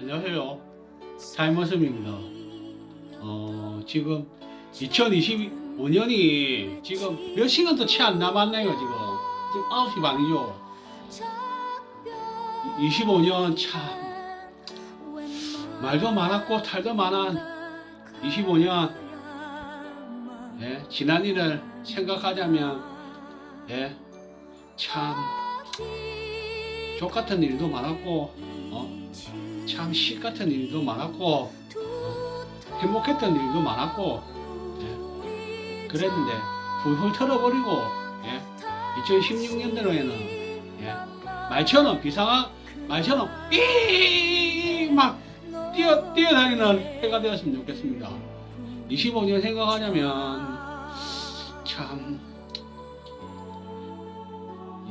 안녕하세요. 타임머슴입니다. 어, 지금 2025년이 지금 몇 시간도 채 안 남았네요, 지금. 지금 9시 반이죠. 25년 참, 말도 많았고, 탈도 많은 25년, 예, 지난 일을 생각하자면, 예, 참, 족 같은 일도 많았고, 어, 참 시 같은 일도 많았고 어, 행복했던 일도 많았고 예, 그랬는데 훌훌 털어버리고 예, 2016년도에는 예, 말처럼 비상한 말처럼 이막 뛰어 뛰어다니는 해가 되었으면 좋겠습니다. 25년 생각하자면 참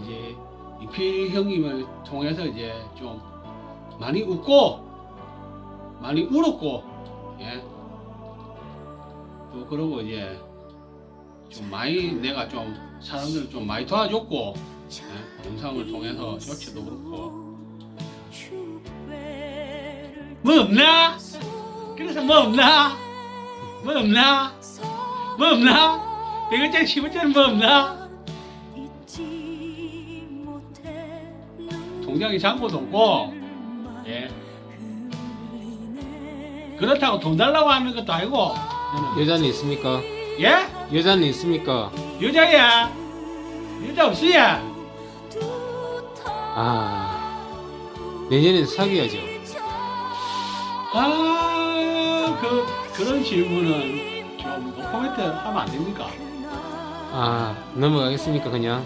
이제 이필 형님을 통해서 이제 좀 많이 웃고 많이 울었고 예. 또 그러고 이제 좀 많이 내가 좀 사람들을 좀 많이 도와줬고 예. 영상을 통해서 쇼츠도 그렇고 뭐 없나? 그래서 뭐 없나? 뭐 없나? 뭐 없나? 대글자리 10원짜리 뭐 없나? 통장에 잔고도 없고 예. 그렇다고 돈 달라고 하는 것도 아니고 저는. 여자는 있습니까? 예? 여자는 있습니까? 여자야 여자 없어야 아 내년엔 사귀어야죠. 아그 그런 질문은 좀 노코멘트 하면 안 됩니까? 아 넘어가겠습니까 그냥?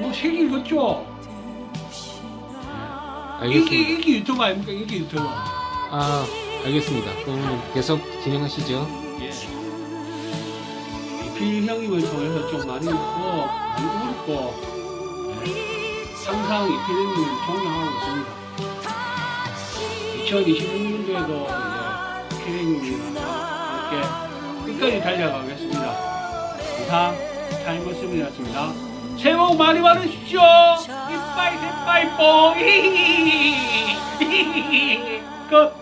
뭐책 읽었죠? 알겠습니다. 이게 유튜브 아닙니까? 이게 유튜브 아 알겠습니다. 그럼 계속 진행하시죠. 예. 이필 형님을 통해서 좀 많이 웃고 많이 울었고 예. 항상 이필 형님을 존경하고 있습니다. 2026년도에도 이제 이필 형님이랑 함께 끝까지 달려가겠습니다. 이상 타임머스이었습니다. 복 많이 받으십시오. 이빠이 대빠이 뽕. 끝.